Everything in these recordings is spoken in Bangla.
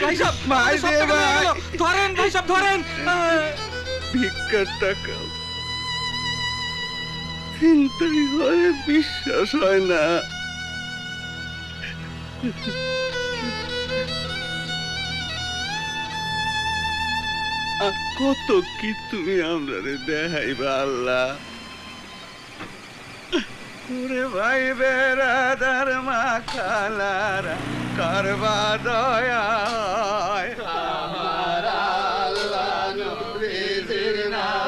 ভাই সাহেব ভাই ভাই। গেল। ধরেন ভাই সাহেব ধরেন ভিক্ষার টাকা চিন্তাই হয় বিশ্বাস হয় না কত কি তুমি আমরা দেখাইবা আল্লাহ ওরে ভাই বেড়াদার মা খালারা করবা দয়া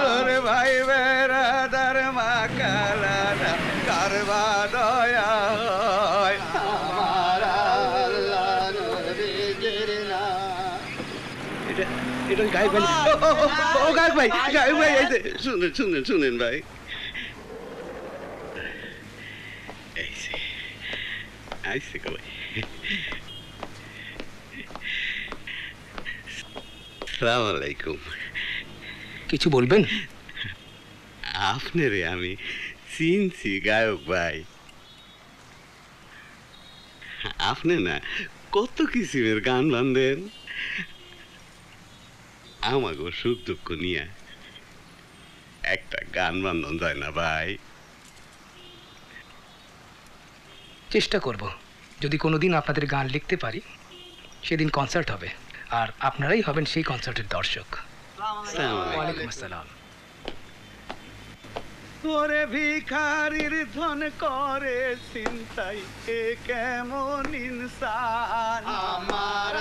ওরে ভাই বেড়াদার মা খালারা করবা দয়া এটা গায়ক ভাই ও, ও, ও, ও গায়ক ভাই গায়ক ভাই এই শুনেন শুনেন শুনেন ভাই। এই যে, আইসে গো ভাই সালাম আলাইকুম। কিছু বলবেন? আপনারে আমি চিনছি গায়ক ভাই। আপনি না কত কিসিমের গান বান্ধেন আমাগো সুখ দুঃখ নিয়ে একটা গান বান্ধন যায় না ভাই। চেষ্টা করব। যদি কোনোদিন আপনাদের গান লিখতে পারি সেদিন কনসার্ট হবে। আর আপনারাই হবেন সেই কনসার্টের দর্শক। আসসালামু ওয়ালাইকুম আসসালাম। ওরে ভিখারির ধন করে চিন্তাই এ কেমন ইনসান? আমার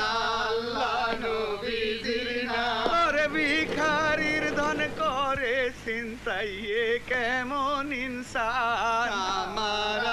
ওরে ভিখারির ধন করে চিন্তাই এ কেমন ইনসান? আমার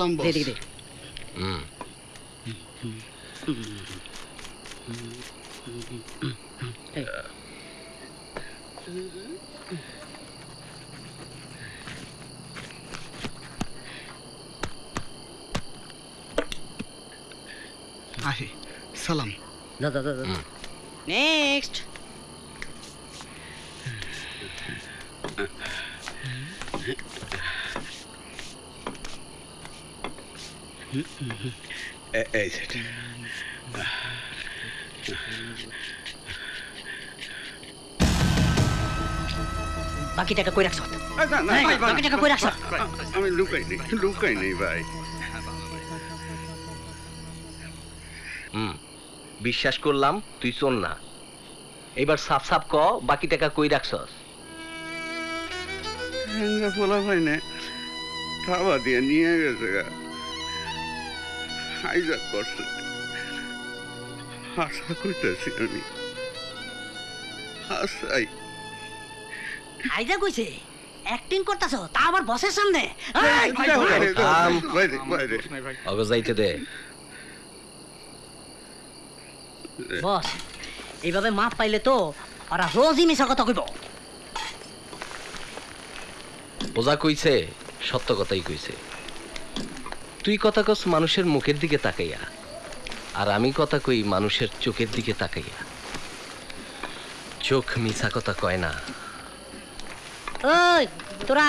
সালাম বস দে দে দে এই, আহে সালাম দা দা দা দা নেক্সট এই সেটা বাকি টাকা কই রাখছ? না, না, এই, ভাই, ভাই, বাকি টাকা কই রাখছ? আমি লুকাই নেই লুকাই নেই ভাই। হুম বিশ্বাস করলাম তুই চল না। এবার সাফ সাফ ক বাকি টাকা কই রাখছস? ফোলা ভাই না খাওয়া দিয়ে নিয়ে গেছে গা। হাইজাক করছে। আশা করতেছি আমি। আশাই। হাইজা কইছে অ্যাক্টিং করতাছ? তা আবার বসের সামনে? এই, বাইরে, থাম। বাইরে, বাইরে। অগো যাইতে দে। বস এইভাবে মাপ পাইলে তো ওরা রোজই মিশা কথা কইব। ওজা কইছে সত্য কথাই কইছে। তুই কথা কস মানুষের মুখের দিকে তাকাইয়া, আর আমি কথা কই মানুষের চোখের দিকে তাকাইয়া চোখ মিছা কথা কয় না ওই, তোরা।